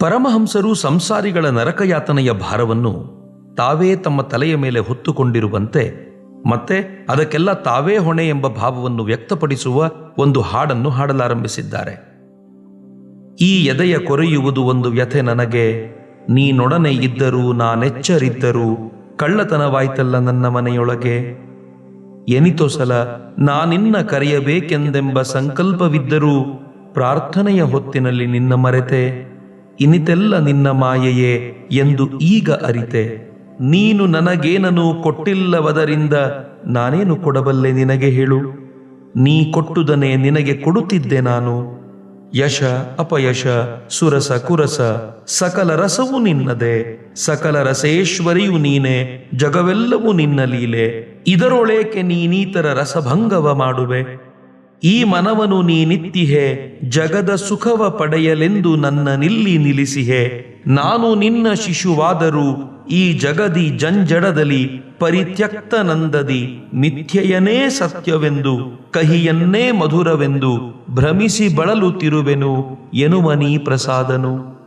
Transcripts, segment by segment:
ಪರಮಹಂಸರು ಸಂಸಾರಿಗಳ ನರಕಯಾತನೆಯ ಭಾರವನ್ನು ತಾವೇ ತಮ್ಮ ತಲೆಯ ಮೇಲೆ ಹೊತ್ತುಕೊಂಡಿರುವಂತೆ ಮತ್ತೆ ಅದಕ್ಕೆಲ್ಲ ತಾವೇ ಹೊಣೆ ಎಂಬ ಭಾವವನ್ನು ವ್ಯಕ್ತಪಡಿಸುವ ಒಂದು ಹಾಡನ್ನು ಹಾಡಲಾರಂಭಿಸಿದ್ದಾರೆ. ಈ ಎದೆಯ ಕೊರೆಯುವುದು ಒಂದು ವ್ಯಥೆ ನನಗೆ. ನೀನೊಡನೆ ಇದ್ದರೂ ನಾನೆಚ್ಚರಿದ್ದರೂ ಕಳ್ಳತನವಾಯ್ತಲ್ಲ ನನ್ನ ಮನೆಯೊಳಗೆ. ಎನಿತೋ ಸಲ ನಾನಿನ್ನ ಕರೆಯಬೇಕೆಂದೆಂಬ ಸಂಕಲ್ಪವಿದ್ದರೂ ಪ್ರಾರ್ಥನೆಯ ಹೊತ್ತಿನಲ್ಲಿ ನಿನ್ನ ಮರೆತೆ. ಇನಿತೆಲ್ಲ ನಿನ್ನ ಮಾಯೆಯೇ ಎಂದು ಈಗ ಅರಿತೆ. ನೀನು ನನಗೇನನು ಕೊಟ್ಟಿಲ್ಲವದರಿಂದ ನಾನೇನು ಕೊಡಬಲ್ಲೆ ನಿನಗೆ ಹೇಳು. ನೀ ಕೊಟ್ಟುದನೆ ನಿನಗೆ ಕೊಡುತ್ತಿದ್ದೆ ನಾನು. ಯಶ, ಅಪಯಶ, ಸುರಸ, ಕುರಸ, ಸಕಲ ರಸವು ನಿನ್ನದೇ. ಸಕಲ ರಸೇಶ್ವರಿಯು ನೀನೆ, ಜಗವೆಲ್ಲವೂ ನಿನ್ನ ಲೀಲೆ. ಇದರೊಳೇಕೆ ನೀನೀತರ ರಸಭಂಗವ ಮಾಡುವೆ. ಈ ಮನವನು ನೀನಿತ್ತಿಹೆ ಜಗದ ಸುಖವ ಪಡೆಯಲೆಂದು ನನ್ನ ನಿಲ್ಲಿ ನಿಲ್ಲಿಸಿಹೆ. ನಾನು ನಿನ್ನ ಶಿಶುವಾದರೂ ಈ ಜಗದಿ ಜಂಜಡದಲ್ಲಿ ಪರಿತ್ಯಕ್ತನಂದದಿ ಮಿಥ್ಯೆಯನೇ ಸತ್ಯವೆಂದು, ಕಹಿಯನ್ನೇ ಮಧುರವೆಂದು ಭ್ರಮಿಸಿ ಬಳಲುತ್ತಿರುವೆನು ಎನುಮನಿ ನೀ ಪ್ರಸಾದನು.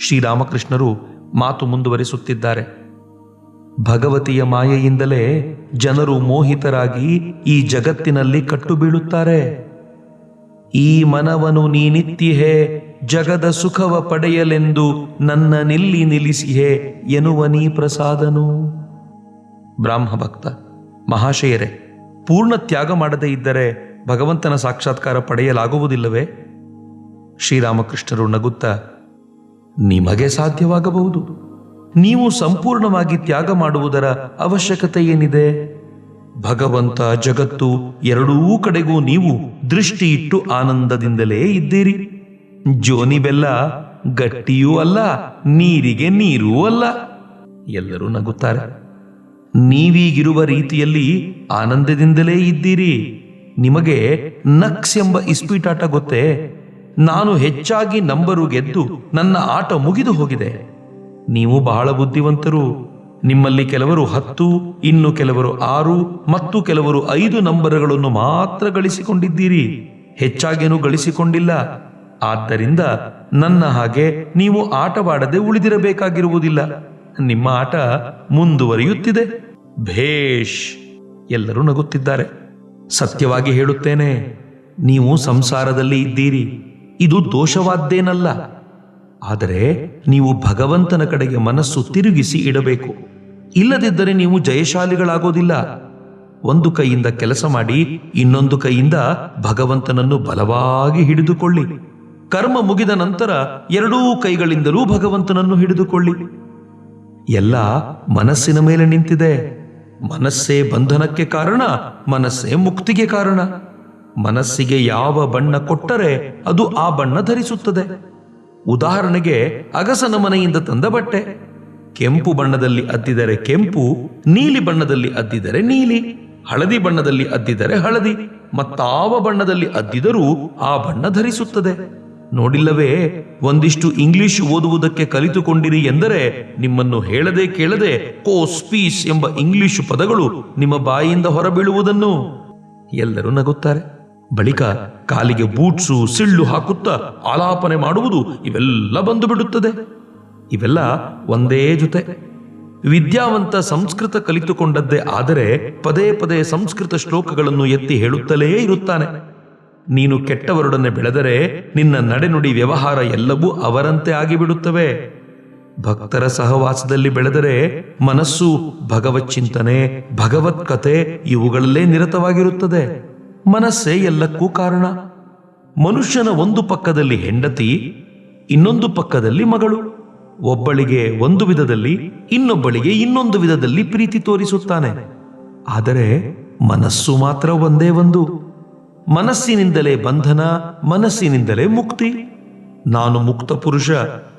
ಶ್ರೀರಾಮಕೃಷ್ಣರು ಮಾತು ಮುಂದುವರಿಸುತ್ತಿದ್ದಾರೆ. ಭಗವತಿಯ ಮಾಯೆಯಿಂದಲೇ ಜನರು ಮೋಹಿತರಾಗಿ ಈ ಜಗತ್ತಿನಲ್ಲಿ ಕಟ್ಟು ಬೀಳುತ್ತಾರೆ ಈ ಮನವನು ನೀನಿತ್ತಿಹೆ ಜಗದ ಸುಖವ ಪಡೆಯಲೆಂದು ನನ್ನ ನಿಲ್ಲಿ ನಿಲ್ಲಿಸಿಹೆ ಎನ್ನುವ ನೀ ಪ್ರಸಾದನು. ಬ್ರಾಹ್ಮ ಭಕ್ತ, ಮಹಾಶಯರೇ, ಪೂರ್ಣ ತ್ಯಾಗ ಮಾಡದೇ ಇದ್ದರೆ ಭಗವಂತನ ಸಾಕ್ಷಾತ್ಕಾರ ಪಡೆಯಲಾಗುವುದಿಲ್ಲವೇ? ಶ್ರೀರಾಮಕೃಷ್ಣರು ನಗುತ್ತ, ನಿಮಗೆ ಸಾಧ್ಯವಾಗಬಹುದು. ನೀವು ಸಂಪೂರ್ಣವಾಗಿ ತ್ಯಾಗ ಮಾಡುವುದರ ಅವಶ್ಯಕತೆ ಏನಿದೆ? ಭಗವಂತ ಜಗತ್ತು ಎರಡೂ ಕಡೆಗೂ ನೀವು ದೃಷ್ಟಿ ಇಟ್ಟು ಆನಂದದಿಂದಲೇ ಇದ್ದೀರಿ. ಜೋನಿ ಬೆಲ್ಲ ಗಟ್ಟಿಯೂ ಅಲ್ಲ, ನೀರಿಗೆ ನೀರೂ ಅಲ್ಲ. ಎಲ್ಲರೂ ನಗುತ್ತಾರೆ. ನೀವೀಗಿರುವ ರೀತಿಯಲ್ಲಿ ಆನಂದದಿಂದಲೇ ಇದ್ದೀರಿ. ನಿಮಗೆ ನಕ್ಸ್ ಎಂಬ ಇಸ್ಪೀಟಾಟ ಗೊತ್ತೇ? ನಾನು ಹೆಚ್ಚಾಗಿ ನಂಬರು ಗೆದ್ದು ನನ್ನ ಆಟ ಮುಗಿದು ಹೋಗಿದೆ. ನೀವು ಬಹಳ ಬುದ್ಧಿವಂತರು. ನಿಮ್ಮಲ್ಲಿ ಕೆಲವರು ಹತ್ತು, ಇನ್ನು ಕೆಲವರು ಆರು, ಮತ್ತು ಕೆಲವರು ಐದು ನಂಬರ್ಗಳನ್ನು ಮಾತ್ರ ಗಳಿಸಿಕೊಂಡಿದ್ದೀರಿ. ಹೆಚ್ಚಾಗೇನು ಗಳಿಸಿಕೊಂಡಿಲ್ಲ. ಆದ್ದರಿಂದ ನನ್ನ ಹಾಗೆ ನೀವು ಆಟವಾಡದೆ ಉಳಿದಿರಬೇಕಾಗಿರುವುದಿಲ್ಲ. ನಿಮ್ಮ ಆಟ ಮುಂದುವರಿಯುತ್ತಿದೆ. ಭೇಷ್! ಎಲ್ಲರೂ ನಗುತ್ತಿದ್ದಾರೆ. ಸತ್ಯವಾಗಿ ಹೇಳುತ್ತೇನೆ, ನೀವು ಸಂಸಾರದಲ್ಲಿ ಇದ್ದೀರಿ. ಇದು ದೋಷವಾದ್ದೇನಲ್ಲ. ಆದರೆ ನೀವು ಭಗವಂತನ ಕಡೆಗೆ ಮನಸ್ಸು ತಿರುಗಿಸಿ ಇಡಬೇಕು. ಇಲ್ಲದಿದ್ದರೆ ನೀವು ಜಯಶಾಲಿಗಳಾಗೋದಿಲ್ಲ. ಒಂದು ಕೈಯಿಂದ ಕೆಲಸ ಮಾಡಿ, ಇನ್ನೊಂದು ಕೈಯಿಂದ ಭಗವಂತನನ್ನು ಬಲವಾಗಿ ಹಿಡಿದುಕೊಳ್ಳಿ. ಕರ್ಮ ಮುಗಿದ ನಂತರ ಎರಡೂ ಕೈಗಳಿಂದಲೂ ಭಗವಂತನನ್ನು ಹಿಡಿದುಕೊಳ್ಳಿ. ಎಲ್ಲ ಮನಸ್ಸಿನ ಮೇಲೆ ನಿಂತಿದೆ. ಮನಸ್ಸೇ ಬಂಧನಕ್ಕೆ ಕಾರಣ, ಮನಸ್ಸೇ ಮುಕ್ತಿಗೆ ಕಾರಣ. ಮನಸ್ಸಿಗೆ ಯಾವ ಬಣ್ಣ ಕೊಟ್ಟರೆ ಅದು ಆ ಬಣ್ಣ ಧರಿಸುತ್ತದೆ. ಉದಾಹರಣೆಗೆ ಅಗಸನ ಮನೆಯಿಂದ ತಂದ ಬಟ್ಟೆ. ಕೆಂಪು ಬಣ್ಣದಲ್ಲಿ ಅದ್ದಿದರೆ ಕೆಂಪು, ನೀಲಿ ಬಣ್ಣದಲ್ಲಿ ಅದ್ದಿದರೆ ನೀಲಿ, ಹಳದಿ ಬಣ್ಣದಲ್ಲಿ ಅದ್ದಿದರೆ ಹಳದಿ, ಮತ್ತಾವ ಬಣ್ಣದಲ್ಲಿ ಅದ್ದಿದರೂ ಆ ಬಣ್ಣ ಧರಿಸುತ್ತದೆ. ನೋಡಿಲ್ಲವೇ, ಒಂದಿಷ್ಟು ಇಂಗ್ಲಿಷ್ ಓದುವುದಕ್ಕೆ ಕಲಿತುಕೊಂಡಿರಿ ಎಂದರೆ ನಿಮ್ಮನ್ನು ಹೇಳದೆ ಕೇಳದೆ ಕೋಸ್ ಪೀಸ್ ಎಂಬ ಇಂಗ್ಲಿಷ್ ಪದಗಳು ನಿಮ್ಮ ಬಾಯಿಯಿಂದ ಹೊರಬೀಳುವುದನ್ನು. ಎಲ್ಲರೂ ನಗುತ್ತಾರೆ. ಬಳಿಕ ಕಾಲಿಗೆ ಬೂಟ್ಸು, ಸಿಳ್ಳು ಹಾಕುತ್ತಾ ಆಲಾಪನೆ ಮಾಡುವುದು ಇವೆಲ್ಲ ಬಂದು ಬಿಡುತ್ತದೆ ಇವೆಲ್ಲ ಒಂದೇ ಜೊತೆ. ವಿದ್ಯಾವಂತ ಸಂಸ್ಕೃತ ಕಲಿತುಕೊಂಡದ್ದೇ ಆದರೆ ಪದೇ ಪದೇ ಸಂಸ್ಕೃತ ಶ್ಲೋಕಗಳನ್ನು ಎತ್ತಿ ಹೇಳುತ್ತಲೇ ಇರುತ್ತಾನೆ. ನೀನು ಕೆಟ್ಟವರೊಡನೆ ಬೆಳೆದರೆ ನಿನ್ನ ನಡೆನುಡಿ ವ್ಯವಹಾರ ಎಲ್ಲವೂ ಅವರಂತೆ ಆಗಿಬಿಡುತ್ತವೆ. ಭಕ್ತರ ಸಹವಾಸದಲ್ಲಿ ಬೆಳೆದರೆ ಮನಸ್ಸು ಭಗವತ್ ಚಿಂತನೆ ಭಗವತ್ ಕತೆ ಇವುಗಳಲ್ಲೇ ನಿರತವಾಗಿರುತ್ತದೆ. ಮನಸ್ಸೇ ಎಲ್ಲಕ್ಕೂ ಕಾರಣ. ಮನುಷ್ಯನ ಒಂದು ಪಕ್ಕದಲ್ಲಿ ಹೆಂಡತಿ, ಇನ್ನೊಂದು ಪಕ್ಕದಲ್ಲಿ ಮಗಳು. ಒಬ್ಬಳಿಗೆ ಒಂದು ವಿಧದಲ್ಲಿ, ಇನ್ನೊಬ್ಬಳಿಗೆ ಇನ್ನೊಂದು ವಿಧದಲ್ಲಿ ಪ್ರೀತಿ ತೋರಿಸುತ್ತಾನೆ. ಆದರೆ ಮನಸ್ಸು ಮಾತ್ರ ಒಂದೇ ಒಂದು. ಮನಸ್ಸಿನಿಂದಲೇ ಬಂಧನ, ಮನಸ್ಸಿನಿಂದಲೇ ಮುಕ್ತಿ. ನಾನು ಮುಕ್ತ ಪುರುಷ,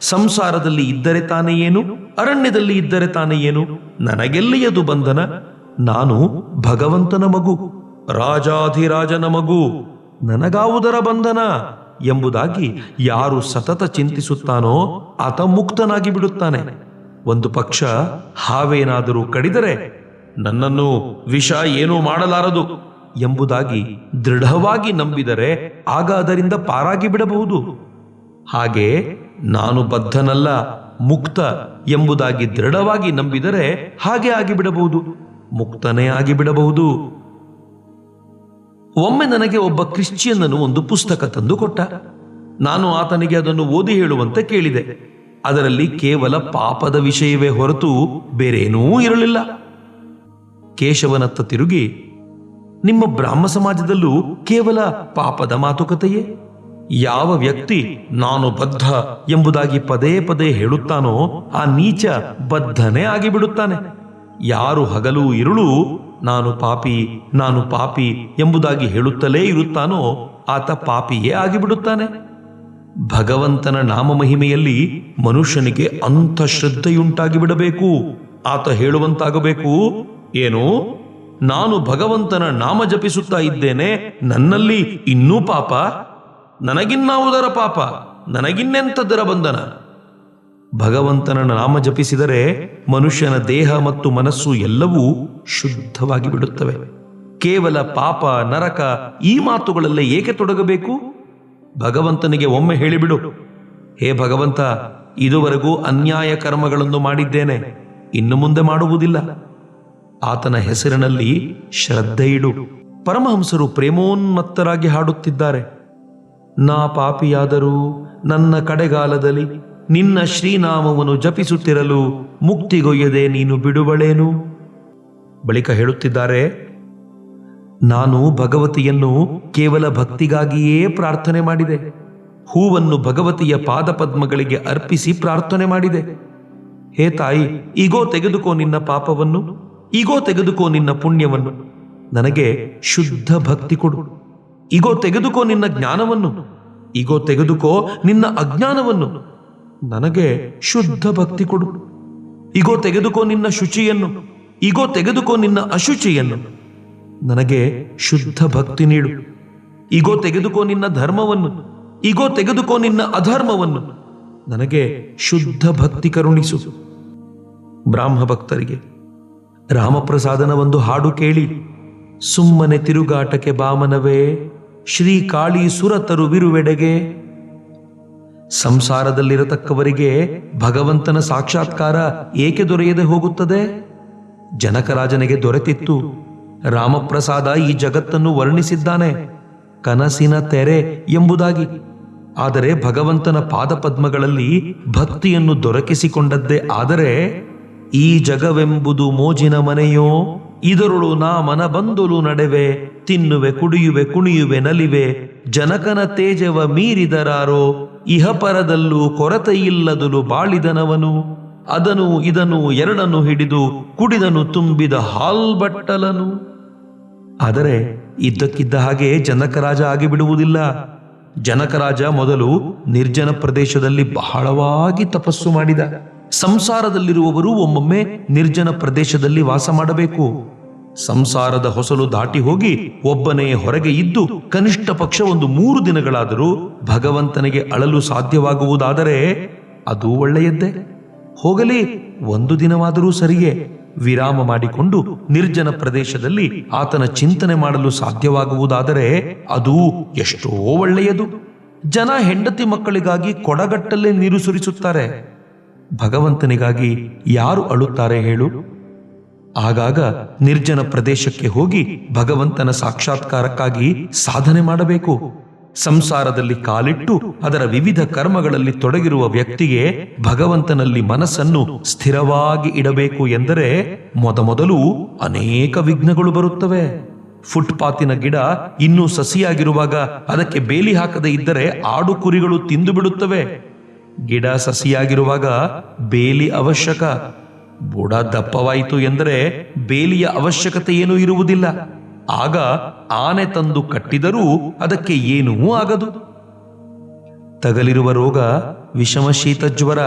ಸಂಸಾರದಲ್ಲಿ ಇದ್ದರೆ ತಾನೇ ಏನು, ಅರಣ್ಯದಲ್ಲಿ ಇದ್ದರೆ ತಾನೇ ಏನು, ನನಗೆಲ್ಲಿಯದು ಬಂಧನ? ನಾನು ಭಗವಂತನ ಮಗು. ರಾಜಾಧಿರಾಜನ ಮಗು, ನನಗಾವುದರ ಬಂಧನ? ಎಂಬುದಾಗಿ ಯಾರು ಸತತ ಚಿಂತಿಸುತ್ತಾನೋ ಆತ ಮುಕ್ತನಾಗಿ ಬಿಡುತ್ತಾನೆ. ಒಂದು ಪಕ್ಷ ಹಾವೇನಾದರೂ ಕಡಿದರೆ ನನ್ನನ್ನು ವಿಷ ಏನೂ ಮಾಡಲಾರದು ಎಂಬುದಾಗಿ ದೃಢವಾಗಿ ನಂಬಿದರೆ ಆಗ ಅದರಿಂದ ಪಾರಾಗಿ ಬಿಡಬಹುದು. ಹಾಗೆ ನಾನು ಬದ್ಧನಲ್ಲ, ಮುಕ್ತ ಎಂಬುದಾಗಿ ದೃಢವಾಗಿ ನಂಬಿದರೆ ಹಾಗೆ ಆಗಿಬಿಡಬಹುದು. ಮುಕ್ತನೇ ಆಗಿಬಿಡಬಹುದು. ಒಮ್ಮೆ ನನಗೆ ಒಬ್ಬ ಕ್ರಿಶ್ಚಿಯನ್ನನು ಒಂದು ಪುಸ್ತಕ ತಂದು ಕೊಟ್ಟ. ನಾನು ಆತನಿಗೆ ಅದನ್ನು ಓದಿ ಹೇಳುವಂತೆ ಕೇಳಿದೆ. ಅದರಲ್ಲಿ ಕೇವಲ ಪಾಪದ ವಿಷಯವೇ ಹೊರತು ಬೇರೇನೂ ಇರಲಿಲ್ಲ. ಕೇಶವನತ್ತ ತಿರುಗಿ, ನಿಮ್ಮ ಬ್ರಾಹ್ಮ ಸಮಾಜದಲ್ಲೂ ಕೇವಲ ಪಾಪದ ಮಾತುಕತೆಯೇ? ಯಾವ ವ್ಯಕ್ತಿ ನಾನು ಬದ್ಧ ಎಂಬುದಾಗಿ ಪದೇ ಪದೇ ಹೇಳುತ್ತಾನೋ ಆ ನೀಚ ಬದ್ಧನೇ ಆಗಿಬಿಡುತ್ತಾನೆ. ಯಾರು ಹಗಲು, ಇರುಳು ನಾನು ಪಾಪಿ ನಾನು ಪಾಪಿ ಎಂಬುದಾಗಿ ಹೇಳುತ್ತಲೇ ಇರುತ್ತಾನೋ ಆತ ಪಾಪಿಯೇ ಆಗಿಬಿಡುತ್ತಾನೆ. ಭಗವಂತನ ನಾಮ ಮಹಿಮೆಯಲ್ಲಿ ಮನುಷ್ಯನಿಗೆ ಅಂಥ ಶ್ರದ್ಧೆಯುಂಟಾಗಿ ಬಿಡಬೇಕು ಆತ ಹೇಳುವಂತಾಗಬೇಕು, ಏನು, ನಾನು ಭಗವಂತನ ನಾಮ ಜಪಿಸುತ್ತಾ ಇದ್ದೇನೆ, ನನ್ನಲ್ಲಿ ಇನ್ನೂ ಪಾಪ? ನನಗಿನ್ನಾವುದರ ಪಾಪ? ನನಗಿನ್ನೆಂಥದ್ದರ ಬಂಧನ? ಭಗವಂತನ ನಾಮ ಜಪಿಸಿದರೆ ಮನುಷ್ಯನ ದೇಹ ಮತ್ತು ಮನಸ್ಸು ಎಲ್ಲವೂ ಶುದ್ಧವಾಗಿ ಬಿಡುತ್ತವೆ. ಕೇವಲ ಪಾಪ, ನರಕ ಈ ಮಾತುಗಳಲ್ಲೇ ಏಕೆ ತೊಡಗಬೇಕು? ಭಗವಂತನಿಗೆ ಒಮ್ಮೆ ಹೇಳಿಬಿಡು. ಹೇ ಭಗವಂತ, ಇದುವರೆಗೂ ಅನ್ಯಾಯ ಕರ್ಮಗಳನ್ನು ಮಾಡಿದ್ದೇನೆ. ಇನ್ನು ಮುಂದೆ ಮಾಡುವುದಿಲ್ಲ. ಆತನ ಹೆಸರಿನಲ್ಲಿ ಶ್ರದ್ಧೆ ಇಡು. ಪರಮಹಂಸರು ಪ್ರೇಮೋನ್ಮತ್ತರಾಗಿ ಹಾಡುತ್ತಿದ್ದಾರೆ. ನಾ ಪಾಪಿಯಾದರೂ ನನ್ನ ಕಡೆಗಾಲದಲ್ಲಿ ನಿನ್ನ ಶ್ರೀನಾಮವನ್ನು ಜಪಿಸುತ್ತಿರಲು ಮುಕ್ತಿಗೊಯ್ಯದೆ ನೀನು ಬಿಡುವಳೇನು? ಬಳಿಕ ಹೇಳುತ್ತಿದ್ದಾರೆ, ನಾನು ಭಗವತಿಯನ್ನು ಕೇವಲ ಭಕ್ತಿಗಾಗಿಯೇ ಪ್ರಾರ್ಥನೆ ಮಾಡಿದೆ. ಹೂವನ್ನು ಭಗವತಿಯ ಪಾದಪದ್ಮಗಳಿಗೆ ಅರ್ಪಿಸಿ ಪ್ರಾರ್ಥನೆ ಮಾಡಿದೆ. ಹೇ ತಾಯಿ, ಈಗೋ ತೆಗೆದುಕೋ ನಿನ್ನ ಪಾಪವನ್ನು, ಈಗೋ ತೆಗೆದುಕೋ ನಿನ್ನ ಪುಣ್ಯವನ್ನು, ನನಗೆ ಶುದ್ಧ ಭಕ್ತಿ ಕೊಡು. ಈಗೋ ತೆಗೆದುಕೋ ನಿನ್ನ ಜ್ಞಾನವನ್ನು, ಈಗೋ ತೆಗೆದುಕೋ ನಿನ್ನ ಅಜ್ಞಾನವನ್ನು ನನಗೆ ಶುದ್ಧ ಭಕ್ತಿ ಕೊಡು. ಈಗೋ ತೆಗೆದುಕೋ ನಿನ್ನ ಶುಚಿಯನ್ನು. ಈಗೋ ತೆಗೆದುಕೋ ನಿನ್ನ ಅಶುಚಿಯನ್ನು. ನನಗೆ ಶುದ್ಧ ಭಕ್ತಿ ನೀಡು. ಈಗೋ ತೆಗೆದುಕೋ ನಿನ್ನ ಧರ್ಮವನ್ನು. ಈಗೋ ತೆಗೆದುಕೋ ನಿನ್ನ ಅಧರ್ಮವನ್ನು. ನನಗೆ ಶುದ್ಧ ಭಕ್ತಿ ಕರುಣಿಸು. ಬ್ರಾಹ್ಮ ಭಕ್ತರಿಗೆ ರಾಮಪ್ರಸಾದನ ಒಂದು ಹಾಡು ಕೇಳಿ. ಸುಮ್ಮನೆ ತಿರುಗಾಟಕ್ಕೆ ಬಾಮನವೇ ಶ್ರೀ ಕಾಳಿ ಸುರತರು ವಿರುವೆಡೆಗೆ. ಸಂಸಾರದಲ್ಲಿರತಕ್ಕವರಿಗೆ ಭಗವಂತನ ಸಾಕ್ಷಾತ್ಕಾರ ಏಕೆ ದೊರೆಯದೆ ಹೋಗುತ್ತದೆ? ಜನಕರಾಜನಿಗೆ ದೊರೆತಿತ್ತು. ರಾಮಪ್ರಸಾದ ಈ ಜಗತ್ತನ್ನು ವರ್ಣಿಸಿದ್ದಾನೆ. ಕನಸಿನ ತೆರೆ ಎಂಬುದಾಗಿ. ಆದರೆ ಭಗವಂತನ ಪಾದಪದ್ಮಗಳಲ್ಲಿ ಭಕ್ತಿಯನ್ನು ದೊರಕಿಸಿಕೊಂಡದ್ದೇ ಆದರೆ ಈ ಜಗವೆಂಬುದು ಮೋಜಿನ ಮನೆಯೋ? ಇದರುಳು ನಾ ಮನಬಂದುಲು ನಡೆವೆ, ತಿನ್ನುವೆ, ಕುಡಿಯುವೆ, ಕುಣಿಯುವೆ, ನಲಿವೆ, ಜನಕನ ತೇಜವ ಮೀರಿದರಾರೋ, ಇಹಪರದಲ್ಲೂ ಕೊರತೆಯಿಲ್ಲದಲು ಬಾಳಿದನವನು. ಅದನು ಇದನು ಎರಡನ್ನು ಹಿಡಿದು ಕುಡಿದನು ತುಂಬಿದ ಹಾಲ್ಬಟ್ಟಲನು. ಆದರೆ ಇದ್ದಕ್ಕಿದ್ದ ಹಾಗೆ ಜನಕರಾಜ ಆಗಿಬಿಡುವುದಿಲ್ಲ. ಜನಕರಾಜ ಮೊದಲು ನಿರ್ಜನ ಪ್ರದೇಶದಲ್ಲಿ ಬಹಳವಾಗಿ ತಪಸ್ಸು ಮಾಡಿದ. ಸಂಸಾರದಲ್ಲಿರುವವರು ಒಮ್ಮೊಮ್ಮೆ ನಿರ್ಜನ ಪ್ರದೇಶದಲ್ಲಿ ವಾಸ ಮಾಡಬೇಕು. ಸಂಸಾರದ ಹೊಸಲು ದಾಟಿ ಹೋಗಿ ಒಬ್ಬನೇ ಹೊರಗೆ ಇದ್ದು ಕನಿಷ್ಠ ಪಕ್ಷ ಒಂದು ಮೂರು ದಿನಗಳಾದರೂ ಭಗವಂತನಿಗೆ ಅಳಲು ಸಾಧ್ಯವಾಗುವುದಾದರೆ ಅದು ಒಳ್ಳೆಯದ್ದೇ. ಹೋಗಲಿ, ಒಂದು ದಿನವಾದರೂ ಸರಿಯೇ. ವಿರಾಮ ಮಾಡಿಕೊಂಡು ನಿರ್ಜನ ಪ್ರದೇಶದಲ್ಲಿ ಆತನ ಚಿಂತನೆ ಮಾಡಲು ಸಾಧ್ಯವಾಗುವುದಾದರೆ ಅದು ಎಷ್ಟೋ ಒಳ್ಳೆಯದು. ಜನ ಹೆಂಡತಿ ಮಕ್ಕಳಿಗಾಗಿ ಕೊಡಗಟ್ಟಲ್ಲೇ ನೀರು ಸುರಿಸುತ್ತಾರೆ. ಭಗವಂತನಿಗಾಗಿ ಯಾರು ಅಳುತ್ತಾರೆ ಹೇಳು. ಆಗಾಗ ನಿರ್ಜನ ಪ್ರದೇಶಕ್ಕೆ ಹೋಗಿ ಭಗವಂತನ ಸಾಕ್ಷಾತ್ಕಾರಕ್ಕಾಗಿ ಸಾಧನೆ ಮಾಡಬೇಕು. ಸಂಸಾರದಲ್ಲಿ ಕಾಲಿಟ್ಟು ಅದರ ವಿವಿಧ ಕರ್ಮಗಳಲ್ಲಿ ತೊಡಗಿರುವ ವ್ಯಕ್ತಿಗೆ ಭಗವಂತನಲ್ಲಿ ಮನಸ್ಸನ್ನು ಸ್ಥಿರವಾಗಿ ಇಡಬೇಕು ಎಂದರೆ ಮೊದಮೊದಲು ಅನೇಕ ವಿಘ್ನಗಳು ಬರುತ್ತವೆ. ಫುಟ್ಪಾತಿನ ಗಿಡ ಇನ್ನೂ ಸಸಿಯಾಗಿರುವಾಗ ಅದಕ್ಕೆ ಬೇಲಿ ಹಾಕದೇ ಇದ್ದರೆ ಆಡು ಕುರಿಗಳು ತಿಂದು ಬಿಡುತ್ತವೆ. ಗಿಡ ಸಸಿಯಾಗಿರುವಾಗ ಬೇಲಿ ಅವಶ್ಯಕ. ಬುಡ ದಪ್ಪವಾಯಿತು ಎಂದರೆ ಬೇಲಿಯ ಅವಶ್ಯಕತೆ ಏನೂ ಇರುವುದಿಲ್ಲ. ಆಗ ಆನೆ ತಂದು ಕಟ್ಟಿದರೂ ಅದಕ್ಕೆ ಏನೂ ಆಗದು. ತಗಲಿರುವ ರೋಗ ವಿಷಮ ಶೀತ ಜ್ವರ.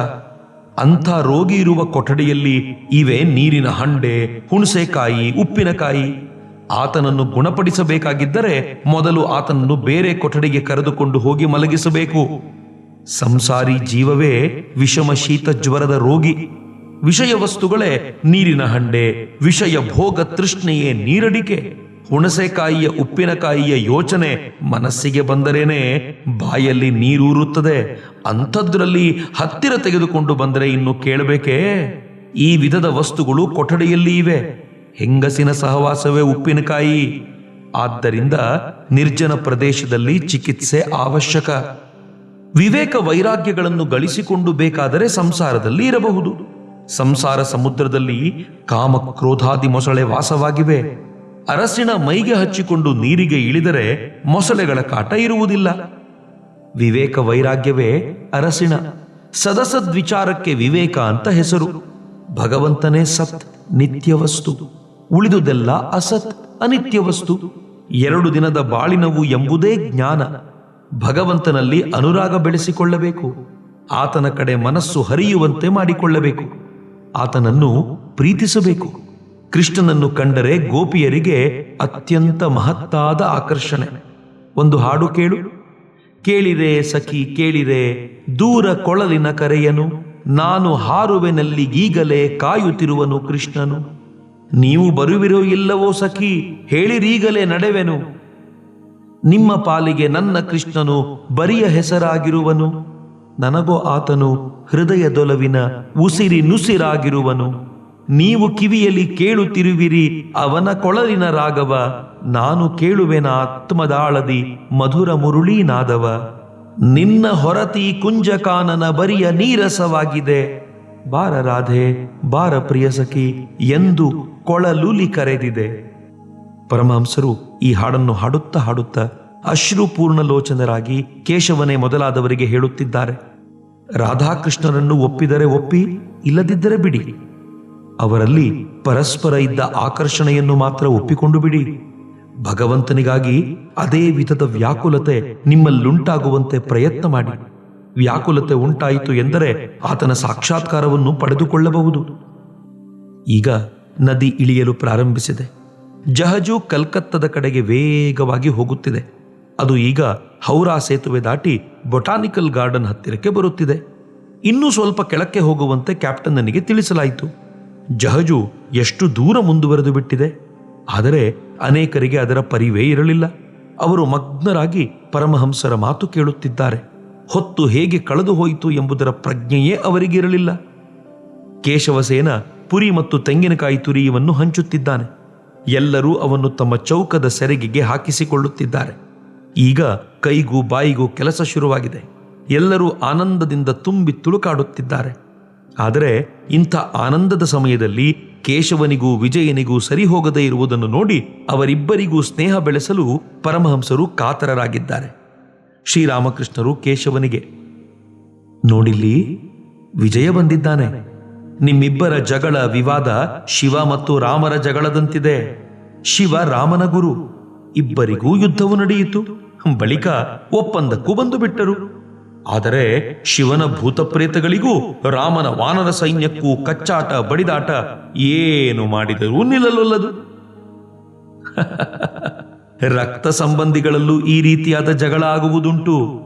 ಅಂಥ ರೋಗಿ ಇರುವ ಕೊಠಡಿಯಲ್ಲಿ ಇವೆ ನೀರಿನ ಹಂಡೆ, ಹುಣಸೆಕಾಯಿ, ಉಪ್ಪಿನಕಾಯಿ. ಆತನನ್ನು ಗುಣಪಡಿಸಬೇಕಾಗಿದ್ದರೆ ಮೊದಲು ಆತನನ್ನು ಬೇರೆ ಕೊಠಡಿಗೆ ಕರೆದುಕೊಂಡು ಹೋಗಿ ಮಲಗಿಸಬೇಕು. ಸಂಸಾರಿ ಜೀವವೇ ವಿಷಮ ಶೀತ ಜ್ವರದ ರೋಗಿ. ವಿಷಯ ವಸ್ತುಗಳೇ ನೀರಿನ ಹಂಡೆ, ವಿಷಯ ಭೋಗ ತೃಷ್ಣೆಯೇ ನೀರಡಿಕೆ. ಹುಣಸೆಕಾಯಿಯ ಉಪ್ಪಿನಕಾಯಿಯ ಯೋಚನೆ ಮನಸ್ಸಿಗೆ ಬಂದರೇನೆ ಬಾಯಲ್ಲಿ ನೀರೂರುತ್ತದೆ. ಅಂಥದ್ರಲ್ಲಿ ಹತ್ತಿರ ತೆಗೆದುಕೊಂಡು ಬಂದರೆ ಇನ್ನು ಕೇಳಬೇಕೇ? ಈ ವಿಧದ ವಸ್ತುಗಳು ಕೊಠಡಿಯಲ್ಲಿ ಇವೆ. ಹೆಂಗಸಿನ ಸಹವಾಸವೇ ಉಪ್ಪಿನಕಾಯಿ. ಆದ್ದರಿಂದ ನಿರ್ಜನ ಪ್ರದೇಶದಲ್ಲಿ ಚಿಕಿತ್ಸೆ ಅವಶ್ಯಕ. ವಿವೇಕ ವೈರಾಗ್ಯಗಳನ್ನು ಗಳಿಸಿಕೊಂಡು ಬೇಕಾದರೆ ಸಂಸಾರದಲ್ಲಿ ಇರಬಹುದು. ಸಂಸಾರ ಸಮುದ್ರದಲ್ಲಿ ಕಾಮ ಕ್ರೋಧಾದಿ ಮೊಸಳೆ ವಾಸವಾಗಿವೆ. ಅರಸಿನ ಮೈಗೆ ಹಚ್ಚಿಕೊಂಡು ನೀರಿಗೆ ಇಳಿದರೆ ಮೊಸಳೆಗಳ ಕಾಟ ಇರುವುದಿಲ್ಲ. ವಿವೇಕ ವೈರಾಗ್ಯವೇ ಅರಸಿನ ಸದಸದ್ವಿಚಾರಕ್ಕೆ ವಿವೇಕ ಅಂತ ಹೆಸರು. ಭಗವಂತನೇ ಸತ್, ನಿತ್ಯ ವಸ್ತು. ಉಳಿದುದೆಲ್ಲ ಅಸತ್ ಅನಿತ್ಯವಸ್ತು ಎರಡು ದಿನದ ಬಾಳಿನವು ಎಂಬುದೇ ಜ್ಞಾನ. ಭಗವಂತನಲ್ಲಿ ಅನುರಾಗ ಬೆಳೆಸಿಕೊಳ್ಳಬೇಕು. ಆತನ ಕಡೆ ಮನಸ್ಸು ಹರಿಯುವಂತೆ ಮಾಡಿಕೊಳ್ಳಬೇಕು. ಆತನನ್ನು ಪ್ರೀತಿಸಬೇಕು. ಕೃಷ್ಣನನ್ನು ಕಂಡರೆ ಗೋಪಿಯರಿಗೆ ಅತ್ಯಂತ ಮಹತ್ತಾದ ಆಕರ್ಷಣೆ. ಒಂದು ಹಾಡು ಕೇಳು. ಕೇಳಿರೆ ಸಖಿ, ಕೇಳಿರೆ, ದೂರ ಕೊಳಲಿನ ಕರೆಯನು. ನಾನು ಹಾರುವೆನಲ್ಲಿಗೀಗಲೇ ಕಾಯುತ್ತಿರುವನು ಕೃಷ್ಣನು. ನೀವು ಬರುವಿರೋ ಇಲ್ಲವೋ ಸಖಿ ಹೇಳಿರೀಗಲೇ ನಡೆವೆನು. ನಿಮ್ಮ ಪಾಲಿಗೆ ನನ್ನ ಕೃಷ್ಣನು ಬರಿಯ ಹೆಸರಾಗಿರುವನು. ನನಗೋ ಆತನು ಹೃದಯದೊಲವಿನ ಉಸಿರಿ ನುಸಿರಾಗಿರುವನು. ನೀವು ಕಿವಿಯಲ್ಲಿ ಕೇಳುತ್ತಿರುವಿರಿ, ಅವನ ಕೊಳಲಿನ ರಾಗವ ನಾನು ಕೇಳುವೆನ ಆತ್ಮದಾಳದಿ, ಮಧುರ ಮುರುಳೀನಾದವ. ನಿನ್ನ ಹೊರತಿ ಕುಂಜಕಾನನ ಬರಿಯ ನೀರಸವಾಗಿದೆ. ಬಾರ ರಾಧೆ, ಬಾರ ಪ್ರಿಯಸಖಿ ಎಂದು ಕೊಳಲುಲಿ ಕರೆದಿದೆ. ಪರಮಹಂಸರು ಈ ಹಾಡನ್ನು ಹಾಡುತ್ತಾ ಹಾಡುತ್ತಾ ಅಶ್ರುಪೂರ್ಣ ಲೋಚನರಾಗಿ ಕೇಶವನೇ ಮೊದಲಾದವರಿಗೆ ಹೇಳುತ್ತಿದ್ದಾರೆ. ರಾಧಾಕೃಷ್ಣರನ್ನು ಒಪ್ಪಿದರೆ ಒಪ್ಪಿ, ಇಲ್ಲದಿದ್ದರೆ ಬಿಡಿ. ಅವರಲ್ಲಿ ಪರಸ್ಪರ ಇದ್ದ ಆಕರ್ಷಣೆಯನ್ನು ಮಾತ್ರ ಒಪ್ಪಿಕೊಂಡು ಬಿಡಿ. ಭಗವಂತನಿಗಾಗಿ ಅದೇ ವಿಧದ ವ್ಯಾಕುಲತೆ ನಿಮ್ಮಲ್ಲುಂಟಾಗುವಂತೆ ಪ್ರಯತ್ನ ಮಾಡಿ. ವ್ಯಾಕುಲತೆ ಉಂಟಾಯಿತು ಎಂದರೆ ಆತನ ಸಾಕ್ಷಾತ್ಕಾರವನ್ನು ಪಡೆದುಕೊಳ್ಳಬಹುದು. ಈಗ ನದಿ ಇಳಿಯಲು ಪ್ರಾರಂಭಿಸಿದೆ. ಜಹಜು ಕಲ್ಕತ್ತದ ಕಡೆಗೆ ವೇಗವಾಗಿ ಹೋಗುತ್ತಿದೆ. ಅದು ಈಗ ಹೌರಾ ಸೇತುವೆ ದಾಟಿ ಬೊಟಾನಿಕಲ್ ಗಾರ್ಡನ್ ಹತ್ತಿರಕ್ಕೆ ಬರುತ್ತಿದೆ. ಇನ್ನೂ ಸ್ವಲ್ಪ ಕೆಳಕ್ಕೆ ಹೋಗುವಂತೆ ಕ್ಯಾಪ್ಟನ್ ನನಗೆ ತಿಳಿಸಲಾಯಿತು. ಜಹಜು ಎಷ್ಟು ದೂರ ಮುಂದುವರೆದು ಬಿಟ್ಟಿದೆ. ಆದರೆ ಅನೇಕರಿಗೆ ಅದರ ಪರಿವೇ ಇರಲಿಲ್ಲ. ಅವರು ಮಗ್ನರಾಗಿ ಪರಮಹಂಸರ ಮಾತು ಕೇಳುತ್ತಿದ್ದಾರೆ. ಹೊತ್ತು ಹೇಗೆ ಕಳೆದು ಹೋಯಿತು ಎಂಬುದರ ಪ್ರಜ್ಞೆಯೇ ಅವರಿಗಿರಲಿಲ್ಲ. ಕೇಶವಸೇನ ಪುರಿ ಮತ್ತು ತೆಂಗಿನಕಾಯಿ ತುರಿಯುವನ್ನು ಹಂಚುತ್ತಿದ್ದಾನೆ. ಎಲ್ಲರೂ ಅವನ್ನು ತಮ್ಮ ಚೌಕದ ಸೆರಗಿಗೆ ಹಾಕಿಸಿಕೊಳ್ಳುತ್ತಿದ್ದಾರೆ. ಈಗ ಕೈಗೂ ಬಾಯಿಗೂ ಕೆಲಸ ಶುರುವಾಗಿದೆ. ಎಲ್ಲರೂ ಆನಂದದಿಂದ ತುಂಬಿ ತುಳುಕಾಡುತ್ತಿದ್ದಾರೆ. ಆದರೆ ಇಂಥ ಆನಂದದ ಸಮಯದಲ್ಲಿ ಕೇಶವನಿಗೂ ವಿಜಯನಿಗೂ ಸರಿ ಹೋಗದೇ ಇರುವುದನ್ನು ನೋಡಿ ಅವರಿಬ್ಬರಿಗೂ ಸ್ನೇಹ ಬೆಳೆಸಲು ಪರಮಹಂಸರು ಕಾತರರಾಗಿದ್ದಾರೆ. ಶ್ರೀರಾಮಕೃಷ್ಣರು ಕೇಶವನಿಗೆ, ನೋಡಿಲ್ಲಿ ವಿಜಯ ಬಂದಿದ್ದಾನೆ. ನಿಮ್ಮಿಬ್ಬರ ಜಗಳ ವಿವಾದ ಶಿವ ಮತ್ತು ರಾಮರ ಜಗಳದಂತಿದೆ. ಶಿವ ರಾಮನ ಗುರು. ಇಬ್ಬರಿಗೂ ಯುದ್ಧವು ನಡೆಯಿತು. ಬಳಿಕ ಒಪ್ಪಂದಕ್ಕೂ ಬಂದು ಬಿಟ್ಟರು. ಆದರೆ ಶಿವನ ಭೂತಪ್ರೇತಗಳಿಗೂ ರಾಮನ ವಾನರ ಸೈನ್ಯಕ್ಕೂ ಕಚ್ಚಾಟ ಬಡಿದಾಟ ಏನು ಮಾಡಿದರೂ ನಿಲ್ಲಲೊಲ್ಲದು. ರಕ್ತ ಸಂಬಂಧಿಗಳಲ್ಲೂ ಈ ರೀತಿಯಾದ ಜಗಳ ಆಗುವುದುಂಟು.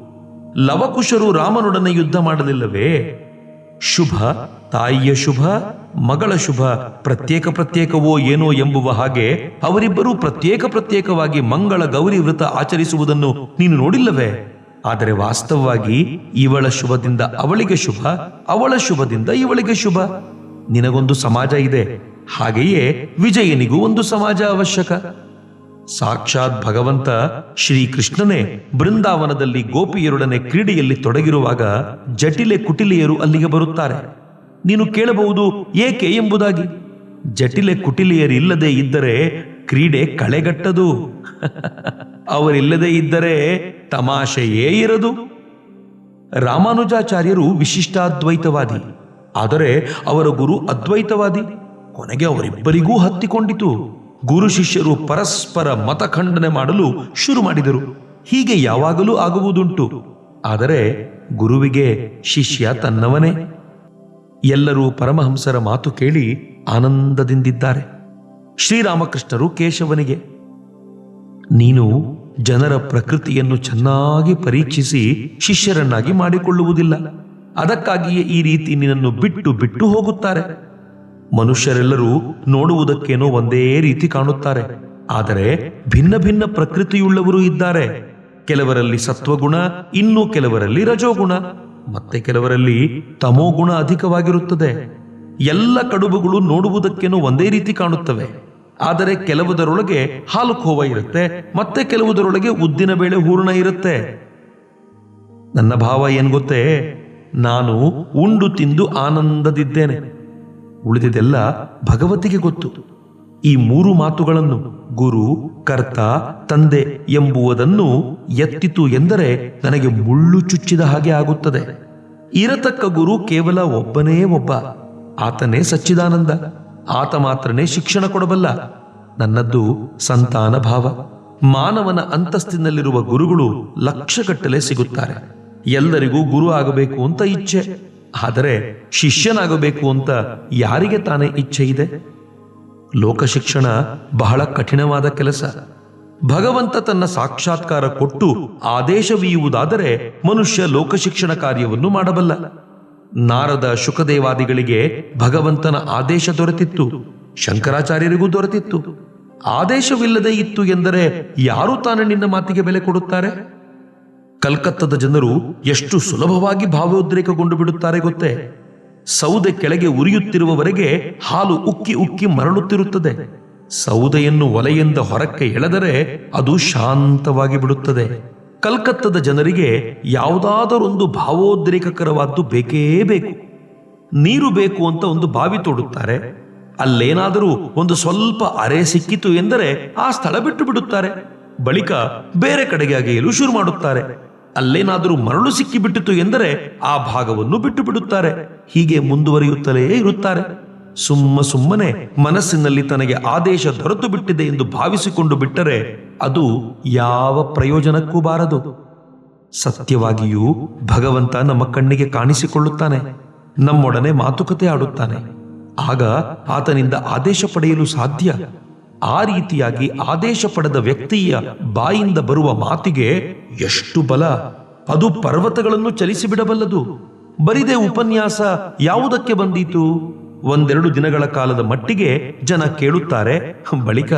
ಲವಕುಶರು ರಾಮನೊಡನೆ ಯುದ್ಧ ಮಾಡಲಿಲ್ಲವೇ? ಶುಭ, ತಾಯಿಯ ಶುಭ, ಮಗಳ ಶುಭ, ಪ್ರತ್ಯೇಕ ಪ್ರತ್ಯೇಕವೋ ಏನೋ ಎಂಬುವ ಹಾಗೆ ಅವರಿಬ್ಬರೂ ಪ್ರತ್ಯೇಕ ಪ್ರತ್ಯೇಕವಾಗಿ ಮಂಗಳ ಗೌರಿ ವ್ರತ ಆಚರಿಸುವುದನ್ನು ನೀನು ನೋಡಿಲ್ಲವೇ? ಆದರೆ ವಾಸ್ತವವಾಗಿ ಇವಳ ಶುಭದಿಂದ ಅವಳಿಗೆ ಶುಭ, ಅವಳ ಶುಭದಿಂದ ಇವಳಿಗೆ ಶುಭ. ನಿನಗೊಂದು ಸಮಾಜ ಇದೆ, ಹಾಗೆಯೇ ವಿಜಯನಿಗೂ ಒಂದು ಸಮಾಜ ಅವಶ್ಯಕ. ಸಾಕ್ಷಾತ್ ಭಗವಂತ ಶ್ರೀಕೃಷ್ಣನೇ ಬೃಂದಾವನದಲ್ಲಿ ಗೋಪಿಯರೊಡನೆ ಕ್ರೀಡೆಯಲ್ಲಿ ತೊಡಗಿರುವಾಗ ಜಟಿಲೆ ಕುಟಿಲಿಯರು ಅಲ್ಲಿಗೆ ಬರುತ್ತಾರೆ. ನೀನು ಕೇಳಬಹುದು ಏಕೆ ಎಂಬುದಾಗಿ. ಜಟಿಲೆ ಕುಟಿಲಿಯರಿಲ್ಲದೆ ಇದ್ದರೆ ಕ್ರೀಡೆ ಕಳೆಗಟ್ಟದು. ಅವರಿಲ್ಲದೆ ಇದ್ದರೆ ತಮಾಷೆಯೇ ಇರದು. ರಾಮಾನುಜಾಚಾರ್ಯರು ವಿಶಿಷ್ಟಾದ್ವೈತವಾದಿ. ಆದರೆ ಅವರ ಗುರು ಅದ್ವೈತವಾದಿ. ಕೊನೆಗೆ ಅವರಿಬ್ಬರಿಗೂ ಹತ್ತಿಕೊಂಡಿತು. ಗುರು ಶಿಷ್ಯರು ಪರಸ್ಪರ ಮತಖಂಡನೆ ಮಾಡಲು ಶುರು ಮಾಡಿದರು. ಹೀಗೆ ಯಾವಾಗಲೂ ಆಗುವುದುಂಟು. ಆದರೆ ಗುರುವಿಗೆ ಶಿಷ್ಯ ತನ್ನವನೇ. ಎಲ್ಲರೂ ಪರಮಹಂಸರ ಮಾತು ಕೇಳಿ ಆನಂದದಿಂದಿದ್ದಾರೆ. ಶ್ರೀರಾಮಕೃಷ್ಣರು ಕೇಶವನಿಗೆ, ನೀನು ಜನರ ಪ್ರಕೃತಿಯನ್ನು ಚೆನ್ನಾಗಿ ಪರೀಕ್ಷಿಸಿ ಶಿಷ್ಯರನ್ನಾಗಿ ಮಾಡಿಕೊಳ್ಳುವುದಿಲ್ಲ. ಅದಕ್ಕಾಗಿಯೇ ಈ ರೀತಿ ನಿನ್ನನ್ನು ಬಿಟ್ಟು ಬಿಟ್ಟು ಹೋಗುತ್ತಾರೆ. ಮನುಷ್ಯರೆಲ್ಲರೂ ನೋಡುವುದಕ್ಕೇನೋ ಒಂದೇ ರೀತಿ ಕಾಣುತ್ತಾರೆ. ಆದರೆ ಭಿನ್ನ ಭಿನ್ನ ಪ್ರಕೃತಿಯುಳ್ಳವರು ಇದ್ದಾರೆ. ಕೆಲವರಲ್ಲಿ ಸತ್ವಗುಣ, ಇನ್ನು ಕೆಲವರಲ್ಲಿ ರಜೋಗುಣ. ಮತ್ತೆ ಕೆಲವರಲ್ಲಿ ತಮೋಗುಣ ಅಧಿಕವಾಗಿರುತ್ತದೆ. ಎಲ್ಲ ಕಡುಬುಗಳು ನೋಡುವುದಕ್ಕೇನೋ ಒಂದೇ ರೀತಿ ಕಾಣುತ್ತವೆ. ಆದರೆ ಕೆಲವುದರೊಳಗೆ ಹಾಲು ಖೋವ ಇರುತ್ತೆ, ಮತ್ತೆ ಕೆಲವುದರೊಳಗೆ ಉದ್ದಿನ ಬೇಳೆ ಹೂರ್ಣ ಇರುತ್ತೆ. ನನ್ನ ಭಾವ ಏನ್ ಗೊತ್ತೇ? ನಾನು ಉಂಡು ತಿಂದು ಆನಂದದಿದ್ದೇನೆ. ಉಳಿದಿದೆಲ್ಲ ಭಗವತಿಗೆ ಗೊತ್ತು. ಈ ಮೂರು ಮಾತುಗಳನ್ನು ಗುರು, ಕರ್ತ, ತಂದೆ ಎಂಬುವುದನ್ನು ಎತ್ತಿತು ಎಂದರೆ ನನಗೆ ಮುಳ್ಳು ಚುಚ್ಚಿದ ಹಾಗೆ ಆಗುತ್ತದೆ. ಇರತಕ್ಕ ಗುರು ಕೇವಲ ಒಬ್ಬನೇ ಒಬ್ಬ. ಆತನೇ ಸಚ್ಚಿದಾನಂದ. ಆತ ಮಾತ್ರನೇ ಶಿಕ್ಷಣ ಕೊಡಬಲ್ಲ. ನನ್ನದ್ದು ಸಂತಾನ ಭಾವ. ಮಾನವನ ಅಂತಸ್ತಿನಲ್ಲಿರುವ ಗುರುಗಳು ಲಕ್ಷಗಟ್ಟಲೆ ಸಿಗುತ್ತಾರೆ. ಎಲ್ಲರಿಗೂ ಗುರು ಆಗಬೇಕು ಅಂತ ಇಚ್ಛೆ. ಆದರೆ ಶಿಷ್ಯನಾಗಬೇಕು ಅಂತ ಯಾರಿಗೆ ತಾನೇ ಇಚ್ಛೆ ಇದೆ? ಲೋಕ ಶಿಕ್ಷಣ ಬಹಳ ಕಠಿಣವಾದ ಕೆಲಸ. ಭಗವಂತ ತನ್ನ ಸಾಕ್ಷಾತ್ಕಾರ ಕೊಟ್ಟು ಆದೇಶವೀಯುವುದಾದರೆ ಮನುಷ್ಯ ಲೋಕ ಶಿಕ್ಷಣ ಕಾರ್ಯವನ್ನು ಮಾಡಬಲ್ಲ. ನಾರದ ಶುಕದೇವಾದಿಗಳಿಗೆ ಭಗವಂತನ ಆದೇಶ ದೊರೆತಿತ್ತು, ಶಂಕರಾಚಾರ್ಯರಿಗೂ ದೊರೆತಿತ್ತು. ಆದೇಶವಿಲ್ಲದೆ ಇತ್ತು ಎಂದರೆ ಯಾರು ತಾನೇ ನಿನ್ನ ಮಾತಿಗೆ ಬೆಲೆ ಕೊಡುತ್ತಾರೆ? ಕಲ್ಕತ್ತದ ಜನರು ಎಷ್ಟು ಸುಲಭವಾಗಿ ಭಾವೋದ್ರೇಕಗೊಂಡು ಬಿಡುತ್ತಾರೆ ಗೊತ್ತೇ? ಸೌದೆ ಕೆಳಗೆ ಉರಿಯುತ್ತಿರುವವರೆಗೆ ಹಾಲು ಉಕ್ಕಿ ಉಕ್ಕಿ ಮರಳುತ್ತಿರುತ್ತದೆ. ಸೌದೆಯನ್ನು ಒಲೆಯಿಂದ ಹೊರಕ್ಕೆ ಎಳೆದರೆ ಅದು ಶಾಂತವಾಗಿ ಬಿಡುತ್ತದೆ. ಕಲ್ಕತ್ತದ ಜನರಿಗೆ ಯಾವುದಾದರೊಂದು ಭಾವೋದ್ರೇಕಕರವಾದ್ದು ಬೇಕೇ ಬೇಕು. ನೀರು ಬೇಕು ಅಂತ ಒಂದು ಬಾವಿ ತೋಡುತ್ತಾರೆ. ಅಲ್ಲೇನಾದರೂ ಒಂದು ಸ್ವಲ್ಪ ಅರೆ ಸಿಕ್ಕಿತು ಎಂದರೆ ಆ ಸ್ಥಳ ಬಿಟ್ಟು ಬಿಡುತ್ತಾರೆ. ಬಳಿಕ ಬೇರೆ ಕಡೆಗೆ ಅಗೆಯಲು ಶುರು ಮಾಡುತ್ತಾರೆ. ಅಲ್ಲೇನಾದರೂ ಮರಳು ಸಿಕ್ಕಿಬಿಟ್ಟಿತು ಎಂದರೆ ಆ ಭಾಗವನ್ನು ಬಿಟ್ಟು ಬಿಡುತ್ತಾರೆ ಹೀಗೆ ಮುಂದುವರಿಯುತ್ತಲೇ ಇರುತ್ತಾರೆ. ಸುಮ್ಮ ಸುಮ್ಮನೆ ಮನಸ್ಸಿನಲ್ಲಿ ತನಗೆ ಆದೇಶ ದೊರೆತು ಬಿಟ್ಟಿದೆ ಎಂದು ಭಾವಿಸಿಕೊಂಡು ಬಿಟ್ಟರೆ ಅದು ಯಾವ ಪ್ರಯೋಜನಕ್ಕೂ ಬಾರದು. ಸತ್ಯವಾಗಿಯೂ ಭಗವಂತ ನಮ್ಮ ಕಣ್ಣಿಗೆ ಕಾಣಿಸಿಕೊಳ್ಳುತ್ತಾನೆ. ನಮ್ಮೊಡನೆ ಮಾತುಕತೆ ಆಡುತ್ತಾನೆ. ಆಗ ಆತನಿಂದ ಆದೇಶ ಪಡೆಯಲು ಸಾಧ್ಯ. ಆ ರೀತಿಯಾಗಿ ಆದೇಶ ಪಡೆದ ವ್ಯಕ್ತಿಯ ಬಾಯಿಂದ ಬರುವ ಮಾತಿಗೆ ಎಷ್ಟು ಬಲ. ಅದು ಪರ್ವತಗಳನ್ನು ಚಲಿಸಿಬಿಡಬಲ್ಲದು. ಬರಿದೆ ಉಪನ್ಯಾಸ ಯಾವುದಕ್ಕೆ ಬಂದೀತು? ಒಂದೆರಡು ದಿನಗಳ ಕಾಲದ ಮಟ್ಟಿಗೆ ಜನ ಕೇಳುತ್ತಾರೆ, ಬಳಿಕ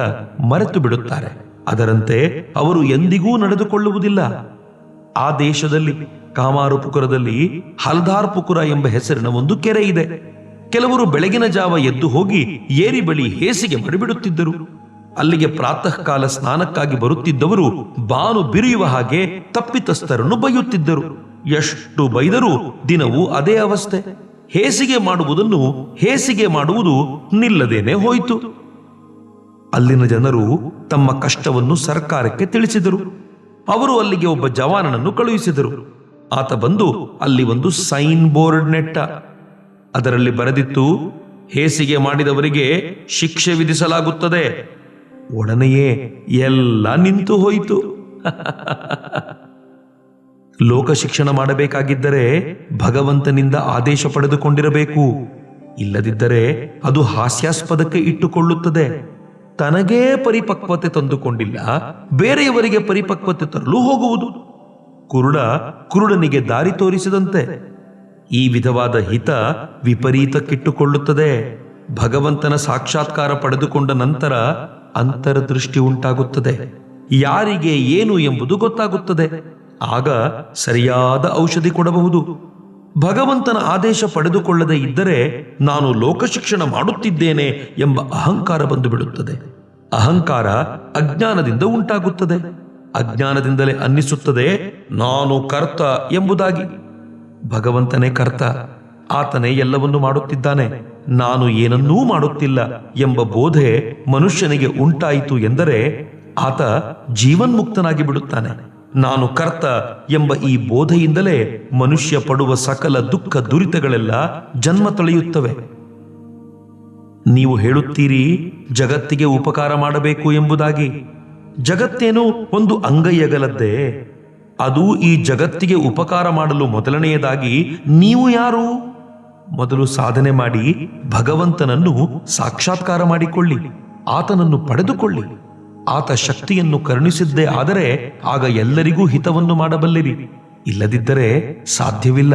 ಮರೆತು ಬಿಡುತ್ತಾರೆ. ಅದರಂತೆ ಅವರು ಎಂದಿಗೂ ನಡೆದುಕೊಳ್ಳುವುದಿಲ್ಲ. ಆ ದೇಶದಲ್ಲಿ, ಕಾಮಾರು ಪುಕುರದಲ್ಲಿ, ಹಲ್ದಾರ್ ಪುಕುರ ಎಂಬ ಹೆಸರಿನ ಒಂದು ಕೆರೆ ಇದೆ. ಕೆಲವರು ಬೆಳಗಿನ ಜಾವ ಎದ್ದು ಹೋಗಿ ಏರಿ ಬಳಿ ಹೇಸಿಗೆ ಮಡಿಬಿಡುತ್ತಿದ್ದರು. ಅಲ್ಲಿಗೆ ಪ್ರಾತಃ ಕಾಲ ಸ್ನಾನಕ್ಕಾಗಿ ಬರುತ್ತಿದ್ದವರು ಬಾನು ಬಿರಿಯುವ ಹಾಗೆ ತಪ್ಪಿತಸ್ಥರನ್ನು ಬೈಯುತ್ತಿದ್ದರು. ಎಷ್ಟು ಬೈದರೂ ದಿನವೂ ಅದೇ ಅವಸ್ಥೆ. ಹೇಸಿಗೆ ಮಾಡುವುದನ್ನು ಹೇಸಿಗೆ ಮಾಡುವುದು ನಿಲ್ಲದೇನೆ ಹೋಯಿತು. ಅಲ್ಲಿನ ಜನರು ತಮ್ಮ ಕಷ್ಟವನ್ನು ಸರ್ಕಾರಕ್ಕೆ ತಿಳಿಸಿದರು. ಅವರು ಅಲ್ಲಿಗೆ ಒಬ್ಬ ಜವಾನನನ್ನು ಕಳುಹಿಸಿದರು. ಆತ ಬಂದು ಅಲ್ಲಿ ಒಂದು ಸೈನ್ ಬೋರ್ಡ್ ನೆಟ್ಟ. ಅದರಲ್ಲಿ ಬರೆದಿತ್ತು, ಹೇಸಿಗೆ ಮಾಡಿದವರಿಗೆ ಶಿಕ್ಷೆ ವಿಧಿಸಲಾಗುತ್ತದೆ. ಒಡನೆಯೇ ಎಲ್ಲ ನಿಂತು ಹೋಯಿತು. ಲೋಕ ಶಿಕ್ಷಣ ಮಾಡಬೇಕಾಗಿದ್ದರೆ ಭಗವಂತನಿಂದ ಆದೇಶ ಪಡೆದುಕೊಂಡಿರಬೇಕು. ಇಲ್ಲದಿದ್ದರೆ ಅದು ಹಾಸ್ಯಾಸ್ಪದಕ್ಕೆ ಇಟ್ಟುಕೊಳ್ಳುತ್ತದೆ. ತನಗೇ ಪರಿಪಕ್ವತೆ ತಂದುಕೊಂಡಿಲ್ಲ, ಬೇರೆಯವರಿಗೆ ಪರಿಪಕ್ವತೆ ತರಲು ಹೋಗುವುದು. ಕುರುಡ ಕುರುಡನಿಗೆ ದಾರಿ ತೋರಿಸಿದಂತೆ. ಈ ವಿಧವಾದ ಹಿತ ವಿಪರೀತಕ್ಕಿಟ್ಟುಕೊಳ್ಳುತ್ತದೆ. ಭಗವಂತನ ಸಾಕ್ಷಾತ್ಕಾರ ಪಡೆದುಕೊಂಡ ನಂತರ ಅಂತರದೃಷ್ಟಿ ಉಂಟಾಗುತ್ತದೆ. ಯಾರಿಗೆ ಏನು ಎಂಬುದು ಗೊತ್ತಾಗುತ್ತದೆ. ಆಗ ಸರಿಯಾದ ಔಷಧಿ ಕೊಡಬಹುದು. ಭಗವಂತನ ಆದೇಶ ಪಡೆದುಕೊಳ್ಳದೆ ಇದ್ದರೆ ನಾನು ಲೋಕಶಿಕ್ಷಣ ಮಾಡುತ್ತಿದ್ದೇನೆ ಎಂಬ ಅಹಂಕಾರ ಬಂದು ಬಿಡುತ್ತದೆ ಅಹಂಕಾರ ಅಜ್ಞಾನದಿಂದ ಉಂಟಾಗುತ್ತದೆ. ಅಜ್ಞಾನದಿಂದಲೇ ಅನ್ನಿಸುತ್ತದೆ, ನಾನು ಕರ್ತ ಎಂಬುದಾಗಿ. ಭಗವಂತನೇ ಕರ್ತ. ಆತನೇ ಎಲ್ಲವನ್ನೂ ಮಾಡುತ್ತಿದ್ದಾನೆ. ನಾನು ಏನನ್ನೂ ಮಾಡುತ್ತಿಲ್ಲ ಎಂಬ ಬೋಧೆ ಮನುಷ್ಯನಿಗೆ ಉಂಟಾಯಿತು ಎಂದರೆ ಆತ ಜೀವನ್ಮುಕ್ತನಾಗಿ ಬಿಡುತ್ತಾನೆ. ನಾನು ಕರ್ತ ಎಂಬ ಈ ಬೋಧೆಯಿಂದಲೇ ಮನುಷ್ಯ ಪಡುವ ಸಕಲ ದುಃಖ ದುರಿತಗಳೆಲ್ಲ ಜನ್ಮ ತೊಳೆಯುತ್ತವೆ. ನೀವು ಹೇಳುತ್ತೀರಿ, ಜಗತ್ತಿಗೆ ಉಪಕಾರ ಮಾಡಬೇಕು ಎಂಬುದಾಗಿ. ಜಗತ್ತೇನು ಒಂದು ಅಂಗೈಯಗಲದ್ದೇ. ಅದು ಈ ಜಗತ್ತಿಗೆ ಉಪಕಾರ ಮಾಡಲು ಮೊದಲನೆಯದಾಗಿ ನೀವು ಯಾರು? ಮೊದಲು ಸಾಧನೆ ಮಾಡಿ ಭಗವಂತನನ್ನು ಸಾಕ್ಷಾತ್ಕಾರ ಮಾಡಿಕೊಳ್ಳಿ, ಆತನನ್ನು ಪಡೆದುಕೊಳ್ಳಿ. ಆತ ಶಕ್ತಿಯನ್ನು ಕರುಣಿಸಿದ್ದೇ ಆದರೆ ಆಗ ಎಲ್ಲರಿಗೂ ಹಿತವನ್ನು ಮಾಡಬಲ್ಲಿರಿ. ಇಲ್ಲದಿದ್ದರೆ ಸಾಧ್ಯವಿಲ್ಲ.